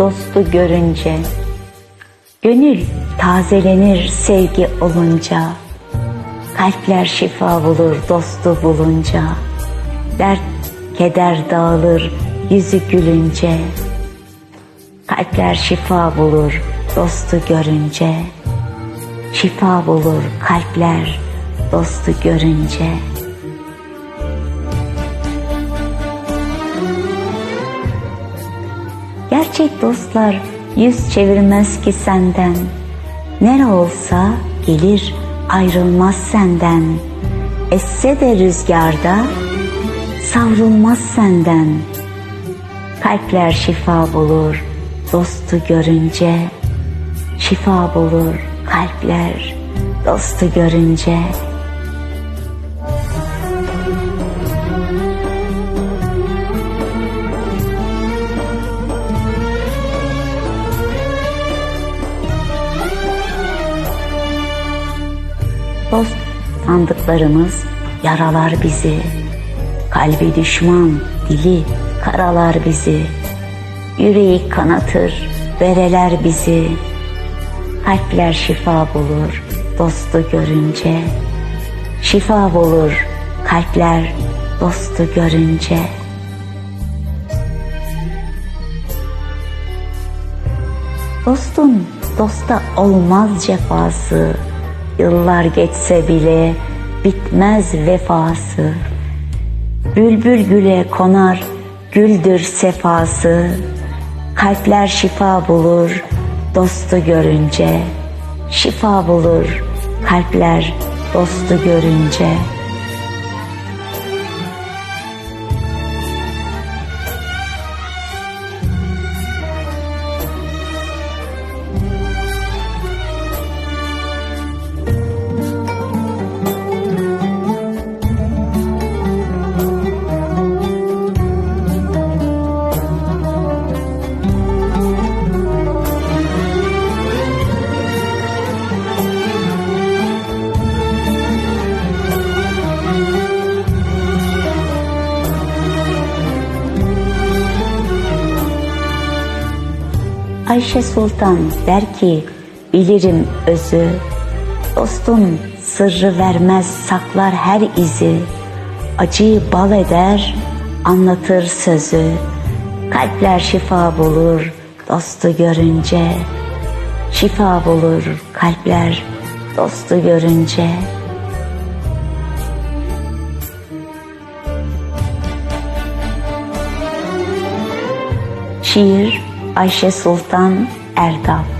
dostu görünce. Gönül tazelenir sevgi olunca. Kalpler şifa bulur dostu bulunca. Dert keder dağılır yüzü gülünce. Kalpler şifa bulur dostu görünce. Şifa bulur kalpler dostu görünce. Gerçek dostlar yüz çevirmez ki senden. Nere olsa gelir ayrılmaz senden. Esse de rüzgarda savrulmaz senden. Kalpler şifa bulur dostu görünce. Şifa bulur kalpler dostu görünce. Dost sandıklarımız yaralar bizi. Kalbi düşman, dili karalar bizi. Yüreği kanatır, vereler bizi. Kalpler şifa bulur dostu görünce. Şifa bulur kalpler dostu görünce. Dostun dosta olmaz cefası. Yıllar geçse bile bitmez vefası. Bülbül güle konar, güldür sefası. Kalpler şifa bulur dostu görünce. Şifa bulur kalpler dostu görünce. Ayşe Sultan der ki bilirim özü. Dostum sırrı vermez saklar her izi. Acıyı bal eder anlatır sözü. Kalpler şifa bulur dostu görünce. Şifa bulur kalpler dostu görünce. Şiir Ayşe Sultan Erdal